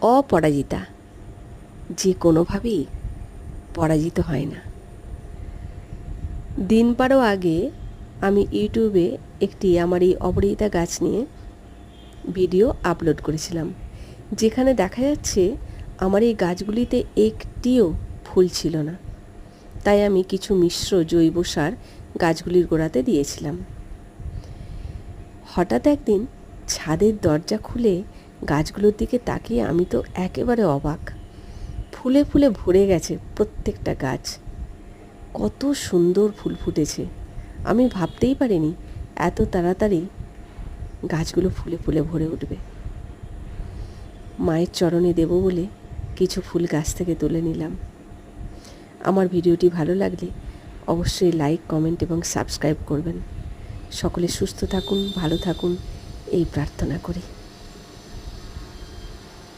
অপরাজিতা। যে কোনোভাবেই পরাজিত হয় না। দিন বারো আগে আমি ইউটিউবে একটি আমার এই অপরাজিতা গাছ নিয়ে ভিডিও আপলোড করেছিলাম। যেখানে দেখা যাচ্ছে আমার এই গাছগুলিতে একটিও ফুল ছিল না। তাই আমি কিছু মিশ্র জৈব সার গাছগুলির গোড়াতে দিয়েছিলাম। হঠাৎ একদিন ছাদের দরজা খুলে গাছগুলোর দিকে তাকিয়ে আমি তো একেবারে অবাক। ফুলে ফুলে ভরে গেছে প্রত্যেকটা গাছ। কত সুন্দর ফুল ফুটেছে। আমি ভাবতেই পারিনি এত তাড়াতাড়ি গাছগুলো ফুলে ফুলে ভরে উঠবে। মায়ের চরণে দেব বলে কিছু ফুল গাছ থেকে তুলে নিলাম। আমার ভিডিওটি ভালো লাগলে অবশ্যই লাইক, কমেন্ট এবং সাবস্ক্রাইব করবেন। সকলে সুস্থ থাকুন, ভালো থাকুন, এই প্রার্থনা করি।